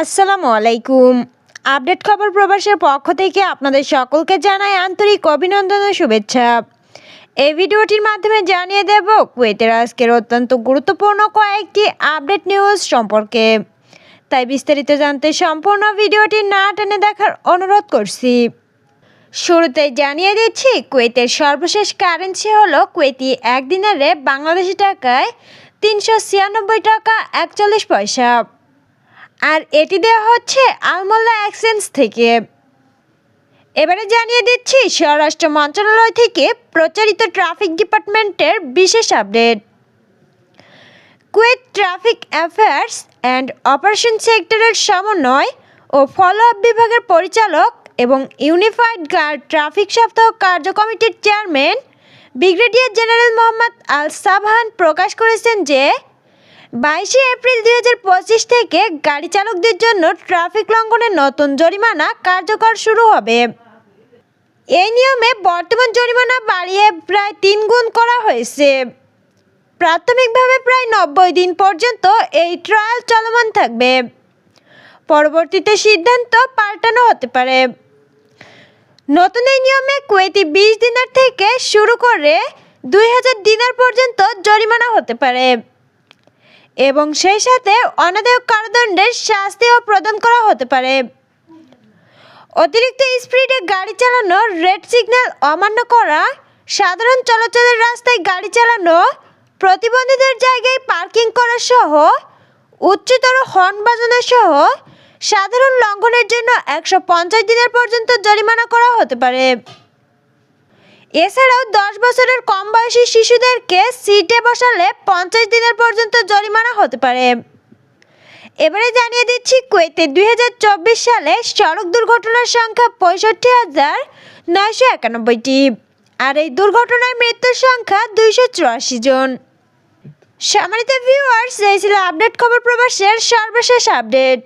আসসালামু আলাইকুম। আপডেট খবর প্রবাসের পক্ষ থেকে আপনাদের সকলকে জানাই আন্তরিক অভিনন্দন ও শুভেচ্ছা। এই ভিডিওটির মাধ্যমে জানিয়ে দেব, কুয়েতের আজকের অত্যন্ত গুরুত্বপূর্ণ কয়েকটি আপডেট নিউজ সম্পর্কে। তাই বিস্তারিত জানতে সম্পূর্ণ ভিডিওটি না টেনে দেখার অনুরোধ করছি। শুরুতে জানিয়ে দিচ্ছি, কুয়েতের সর্বশেষ কারেন্সি হলো কুয়েতি এক দিনারে বাংলাদেশি টাকায় তিনশো ছিয়ানব্বই টাকা একচল্লিশ পয়সা। আর এটি দেওয়া হচ্ছে আলমোল্লা এক্সচেঞ্জ থেকে। এবারে জানিয়ে দিচ্ছি, স্বরাষ্ট্র মন্ত্রণালয় থেকে প্রচারিত ট্রাফিক ডিপার্টমেন্টের বিশেষ update. Kuwait traffic affairs and operation সেক্টরের সমন্বয় ও ফলো আপ বিভাগের পরিচালক এবং ইউনিফাইড গার্ড ট্রাফিক সপ্তাহ কার্য কমিটির chairman brigadier general Mohammad Al Sabhan প্রকাশ করেছেন যে বাইশে এপ্রিল দুই হাজার পঁচিশ থেকে গাড়ি চালকদের জন্য ট্রাফিক লঙ্ঘনের নতুন জরিমানা কার্যকর শুরু হবে। এই নিয়মে বর্তমান জরিমানা বাড়িয়ে প্রায় তিন গুণ করা হয়েছে। প্রাথমিকভাবে প্রায় নব্বই দিন পর্যন্ত এই ট্রায়াল চলমান থাকবে। পরবর্তীতে সিদ্ধান্ত পাল্টানো হতে পারে। নতুন এই নিয়মে কুয়েতি বিশ দিনার থেকে শুরু করে দুই হাজার দিনার পর্যন্ত জরিমানা হতে পারে। এবং সেই সাথে অনাদায়ক কারাদণ্ডের শাস্তিও প্রদান করা হতে পারে। অতিরিক্ত স্পিডে গাড়ি চালানো, রেড সিগন্যাল অমান্য করা, সাধারণ চলাচলের রাস্তায় গাড়ি চালানো, প্রতিবন্ধীদের জায়গায় পার্কিং করা সহ, উচ্চতর হর্ন বাজানো সহ সাধারণ লঙ্ঘনের জন্য একশো পঞ্চাশ দিনের পর্যন্ত জরিমানা করা হতে পারে। এছাড়াও দশ বছরের কম বয়সী শিশুদেরকে সিটে বসালে পঞ্চাশ দিনের পর্যন্ত জরিমানা হতে পারে। এবারে জানিয়ে দিচ্ছি, কুয়েতে দুই হাজার চব্বিশ সালে সড়ক দুর্ঘটনার সংখ্যা পঁয়ষট্টি হাজার নয়শো একানব্বইটি আর এই দুর্ঘটনায় মৃত্যুর সংখ্যা দুইশো চুরাশি জন। সম্মানিত ভিউয়ার্স এই ছিল আপডেট খবর প্রবাসের সর্বশেষ আপডেট